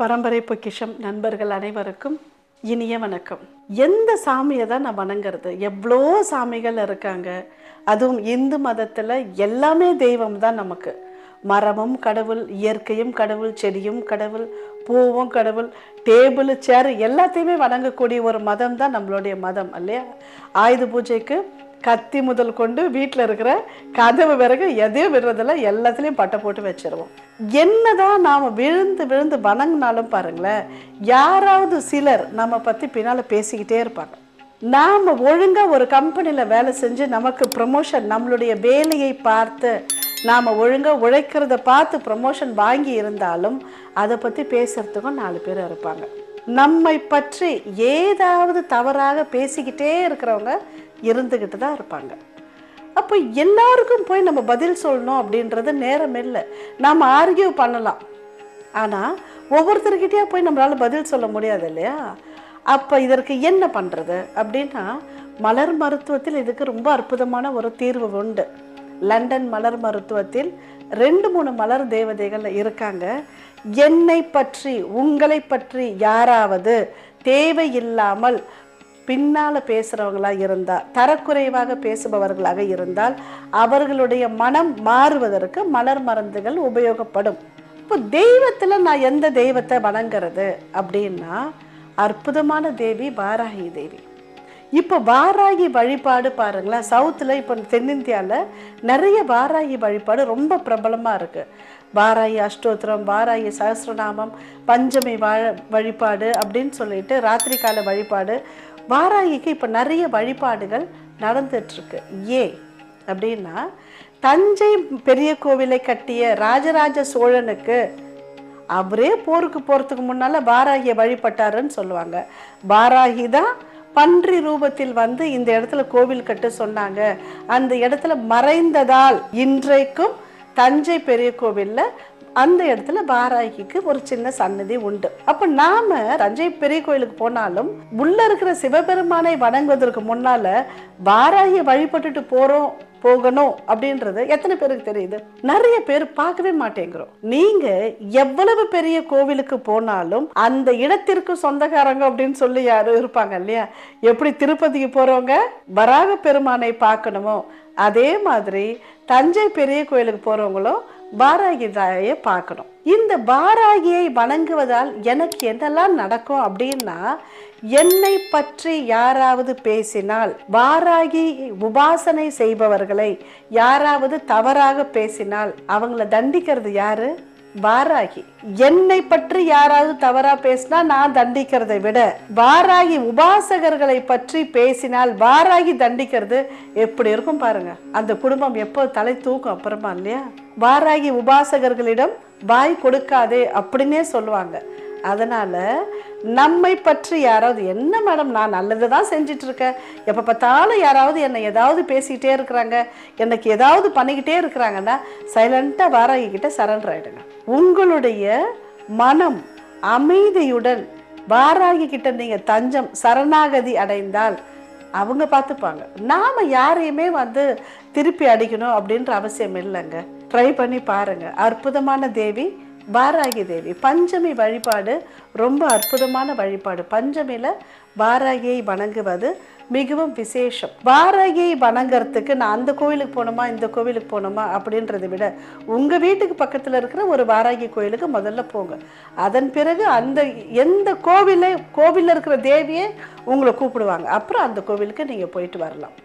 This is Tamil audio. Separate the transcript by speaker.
Speaker 1: பரம்பரை பொக்கிஷம் நண்பர்கள் அனைவருக்கும் இனிய வணக்கம். எந்த சாமியை தான் நான் வணங்குறது? எவ்வளோ சாமிகள் இருக்காங்க? அதுவும் இந்து மதத்தில் எல்லாமே தெய்வம் தான் நமக்கு. மரமும் கடவுள் இயற்கையும் கடவுள் செடியும் கடவுள் பூவும் கடவுள் டேபிள் சேர் எல்லாத்தையுமே வணங்கக்கூடிய ஒரு மதம் தான் நம்மளுடைய மதம் இல்லையா? ஆயுத பூஜைக்கு கத்தி முதல் கொண்டு வீட்டில் இருக்கிற கதவு பிறகு எதையும் விடுறதில்ல எல்லாத்துலேயும் பட்டை போட்டு வச்சிருவோம். என்னதான் நாம் விழுந்து விழுந்து வணங்கினாலும் பாருங்களேன் யாராவது சிலர் நம்ம பற்றி பின்னால் பேசிக்கிட்டே இருப்பாங்க. நாம் ஒழுங்காக ஒரு கம்பெனியில் வேலை செஞ்சு நமக்கு ப்ரமோஷன் நம்மளுடைய வேலையை பார்த்து நாம் ஒழுங்காக உழைக்கிறத பார்த்து ப்ரமோஷன் வாங்கி இருந்தாலும் அதை பற்றி பேசுகிறதுக்கும் நாலு பேர் இருப்பாங்க. நம்மை பற்றி ஏதாவது தவறாக பேசிக்கிட்டே இருக்கிறவங்க இருந்துக்கிட்டு தான் இருப்பாங்க. அப்போ எல்லாருக்கும் போய் நம்ம பதில் சொல்லணும் அப்படின்றது நேரம் இல்லை. நாம் ஆர்கியூ பண்ணலாம். ஆனால் ஒவ்வொருத்தர்கிட்டயா போய் நம்மளால் பதில் சொல்ல முடியாது இல்லையா? அப்போ இதற்கு என்ன பண்ணுறது அப்படின்னா மலர் மருத்துவத்தில் இதுக்கு ரொம்ப அற்புதமான ஒரு தீர்வு உண்டு. லண்டன் மலர் மருத்துவத்தில் ரெண்டு மூணு மலர் தேவதைகள் இருக்காங்க. என்னை பற்றி உங்களை பற்றி யாராவது தேவையில்லாமல் பின்னால் பேசுகிறவங்களாக இருந்தால் தரக்குறைவாக பேசுபவர்களாக இருந்தால் அவர்களுடைய மனம் மாறுவதற்கு மலர் மருந்துகள் உபயோகப்படும். இப்போ தெய்வத்தில் நான் எந்த தெய்வத்தை வணங்குறது அப்படின்னா அற்புதமான தேவி வாராகி தேவி. இப்போ வாராகி வழிபாடு பாருங்களேன் சவுத்தில் இப்போ தென்னிந்தியாவில் நிறைய வாராகி வழிபாடு ரொம்ப பிரபலமாக இருக்குது வாராகி அஷ்டோத்திரம் வாராகி சஹஸ்ரநாமம் பஞ்சமி வாழ வழிபாடு அப்படின்னு சொல்லிட்டு ராத்திரி கால வழிபாடு வாராகிக்கு இப்போ நிறைய வழிபாடுகள் நடந்துட்டுருக்கு. ஏன் அப்படின்னா தஞ்சை பெரிய கோவிலை கட்டிய ராஜராஜ சோழனுக்கு அவரே போருக்கு போகிறதுக்கு முன்னால் வாராகியை வழிபட்டாருன்னு சொல்லுவாங்க. வாராகி தான் பன்றி ரூபத்தில் வந்து இந்த இடத்துல கோவில் கட்ட சொன்னாங்க. அந்த இடத்துல மறைந்ததால் இன்றைக்கும் தஞ்சை பெரிய கோவிலில் அந்த இடத்துல வாராகிக்கு ஒரு சின்ன சன்னதி உண்டு. அப்ப நாம தஞ்சை பெரிய கோயிலுக்கு போனாலும் உள்ள இருக்கிற சிவபெருமானை வணங்குவதற்கு முன்னால பாராகியை வழிபட்டுட்டு போறோம் போகணும் அப்படின்றது எத்தனை பேருக்கு தெரியுது? நிறைய பேர் பார்க்கவே மாட்டேங்கிறோம். நீங்க எவ்வளவு பெரிய கோவிலுக்கு போனாலும் அந்த இடத்திற்கு சொந்தக்காரங்க அப்படின்னு சொல்லி யாரும் இருப்பாங்க இல்லையா? எப்படி திருப்பதிக்கு போறவங்க? வராக பெருமானை பார்க்கணுமோ? அதே மாதிரி தஞ்சை பெரிய கோயிலுக்கு போறவங்களும் பாராகி தாயை பார்க்கணும். இந்த பாராகியை வணங்குவதால் எனக்கு என்னெல்லாம் நடக்கும் அப்படின்னா என்னை பற்றி யாராவது பேசினால் பாராகி உபாசனை செய்பவர்களை யாராவது தவறாக பேசினால் அவங்கள தண்டிக்கிறது யாரு? வாராகி. என்னை பற்றி யாராவது தவறா பேசினா நான் தண்டிக்கிறதை விட வாராகி உபாசகர்களை பற்றி பேசினால் வாராகி தண்டிக்கிறது எப்படி இருக்கும் பாருங்க. அந்த குடும்பம் எப்போ தலை தூக்கும் அப்புறமா இல்லையா? வாராகி உபாசகர்களிடம் வாய் கொடுக்காதே அப்படின்னே சொல்லுவாங்க. அதனால நம்மை பற்றி யாராவது என்ன மேடம் நான் நல்லது தான் செஞ்சிட்ருக்கேன் எப்போ பார்த்தாலும் யாராவது என்னை ஏதாவது பேசிக்கிட்டே இருக்கிறாங்க எனக்கு ஏதாவது பண்ணிக்கிட்டே இருக்கிறாங்கன்னா சைலண்ட்டாக வாராகிக்கிட்ட சரண்டர் ஆகிடுங்க உங்களுடைய மனம் அமைதியுடன் வாராகி கிட்ட நீங்கள் தஞ்சம் சரணாகதி அடைந்தால் அவங்க பார்த்துப்பாங்க. நாம் யாரையுமே வந்து திருப்பி அடிக்கணும் அப்படின்ற அவசியம் இல்லைங்க. ட்ரை பண்ணி பாருங்கள் அற்புதமான தேவி பாராகி தேவி பஞ்சமி வழிபாடு ரொம்ப அற்புதமான வழிபாடு. பஞ்சமியில் பாராகியை வணங்குவது மிகவும் விசேஷம். பாராகியை வணங்குறதுக்கு நான் அந்த கோவிலுக்கு போகணுமா இந்த கோவிலுக்கு போகணுமா அப்படின்றத விட உங்கள் வீட்டுக்கு பக்கத்தில் இருக்கிற ஒரு வாராகி கோயிலுக்கு முதல்ல போங்க. அதன் பிறகு அந்த எந்த கோவிலை கோவிலில் இருக்கிற தேவியை உங்களை கூப்பிடுவாங்க. அப்புறம் அந்த கோவிலுக்கு நீங்கள் போயிட்டு வரலாம்.